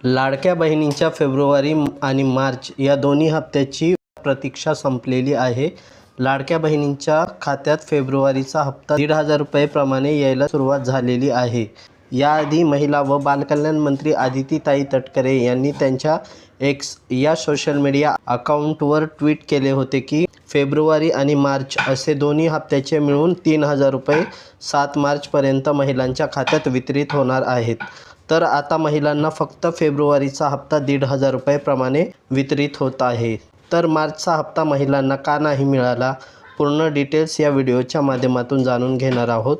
लाडक्या बहिणींच्या फेब्रुवारी आणि मार्च या दोन्ही हप्त्याची प्रतीक्षा संपलेली आहे. लाडक्या बहिणींच्या खात्यात फेब्रुवारीचा हप्ता दीड हजार रुपयेप्रमाणे यायला सुरुवात झालेली आहे. याआधी महिला व बालकल्याण मंत्री आदितीताई तटकरे यांनी त्यांच्या एक्स या सोशल मीडिया अकाउंटवर ट्विट केले होते की फेब्रुवारी आणि मार्च असे दोन्ही हप्त्याचे मिळून तीन हजार रुपये सात मार्चपर्यंत महिलांच्या खात्यात वितरित होणार आहेत. तर आता महिलांना फक्त फेब्रुवारीचा हप्ता दीड हजार रुपयेप्रमाणे वितरित होत आहे. तर मार्चचा हप्ता महिलांना का नाही मिळाला? पूर्ण डिटेल्स या व्हिडिओच्या माध्यमातून जाणून घेणार आहोत.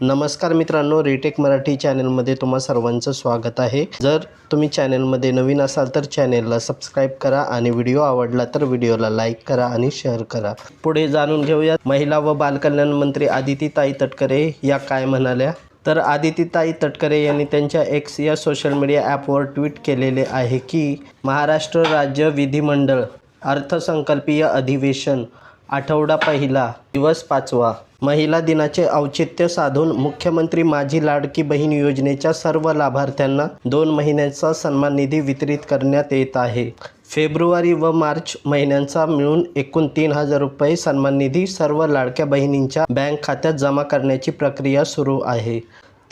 नमस्कार मित्रांनो रिटेक मराठी चॅनलमध्ये तुम्हा सर्वांचं स्वागत आहे. जर तुम्ही चॅनलमध्ये नवीन असाल तर चॅनेलला सबस्क्राईब करा आणि व्हिडिओ आवडला तर व्हिडिओला लाईक करा आणि शेअर करा. पुढे जाणून घेऊया महिला व बालकल्याण मंत्री आदितीताई तटकरे या काय म्हणाल्या? तर आदितीताई तटकरे यांनी त्यांच्या एक्स या सोशल मीडिया ॲपवर ट्विट केलेले आहे की महाराष्ट्र राज्य विधिमंडळ अर्थसंकल्पीय अधिवेशन आठवडा पहिला दिवस पाचवा महिला दिनाचे औचित्य साधून मुख्यमंत्री माझी लाडकी बहीण योजनेच्या सर्व लाभार्थ्यांना दोन महिन्यांचा सन्मान निधी वितरित करण्यात येत आहे. फेब्रुवारी व मार्च महिन्यांचा मिळून एकूण तीन हजार रुपये सन्मान निधी सर्व लाडक्या बहिणींच्या बँक खात्यात जमा करण्याची प्रक्रिया सुरू आहे.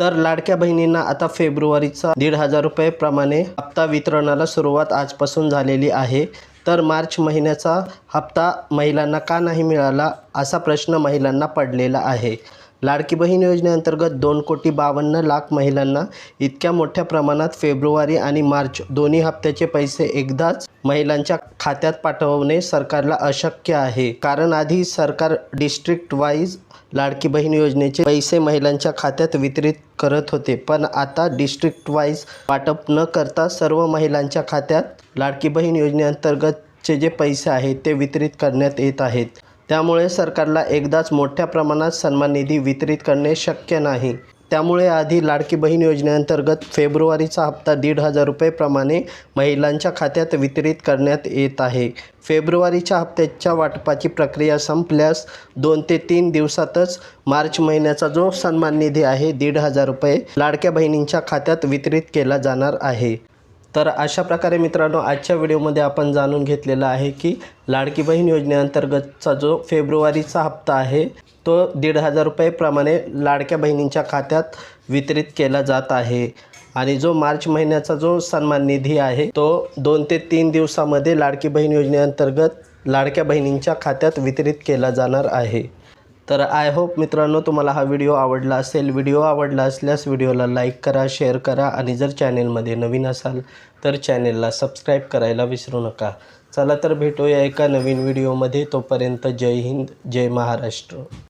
तर लाडक्या बहिणींना आता फेब्रुवारीचा दीड हजार रुपयेप्रमाणे हप्ता वितरणाला सुरुवात आजपासून झालेली आहे. तर मार्च महिन्याचा हप्ता महिलांना का नाही मिळाला असा प्रश्न महिलांना पडलेला आहे. लाडकी बहीण योजनेअंतर्गत दोन कोटी बावन्न लाख महिलांना इतक्या मोठ्या प्रमाणात फेब्रुवारी आणि मार्च दोन्ही हप्त्याचे पैसे एकदाच महिलांच्या खात्यात पाठवणे सरकारला अशक्य आहे. कारण आधी सरकार डिस्ट्रिक्ट वाईज लाडकी बहीण योजनेचे पैसे महिलांच्या खात्यात वितरित करत होते. पण आता डिस्ट्रिक्ट वाईज वाटप न करता सर्व महिलांच्या खात्यात लाडकी बहीण योजनेअंतर्गतचे जे पैसे आहेत ते वितरित करण्यात येत आहेत. त्यामुळे सरकारला एकदाच मोठ्या प्रमाणात सन्मान निधी वितरित करणे शक्य नाही. त्यामुळे आधी लाडकी बहीण योजनेअंतर्गत फेब्रुवारीचा हप्ता दीड हजार रुपयेप्रमाणे महिलांच्या खात्यात वितरित करण्यात येत आहे. फेब्रुवारीच्या हप्त्याच्या वाटपाची प्रक्रिया संपल्यास दोन ते तीन दिवसातच मार्च महिन्याचा जो सन्मान निधी आहे दीड हजार रुपये लाडक्या बहिणींच्या खात्यात वितरित केला जाणार आहे. तर अशा प्रकारे मित्रांनो आजच्या व्हिडिओमध्ये आपण जाणून घेतलेलं आहे की लाडकी बहीण योजनेअंतर्गतचा जो फेब्रुवारीचा हप्ता आहे तो दीड हजार रुपयेप्रमाणे लाडक्या बहिणींच्या खात्यात वितरित केला जात आहे. आणि जो मार्च महिन्याचा जो सन्मान निधी आहे तो दोन ते तीन दिवसामध्ये लाडकी बहीण योजनेअंतर्गत लाडक्या बहिणींच्या खात्यात वितरित केला जाणार आहे. तर आय होप मित्रांनो तुम्हाला हा व्हिडिओ आवडला असेल. व्हिडिओ आवडला असल्यास व्हिडिओला लाईक करा शेअर करा आणि जर चॅनेलमध्ये नवीन असाल तर चॅनेलला सबस्क्राईब करायला विसरू नका. चला तर भेटूया एका नवीन व्हिडिओमध्ये तोपर्यंत जय हिंद जय महाराष्ट्र.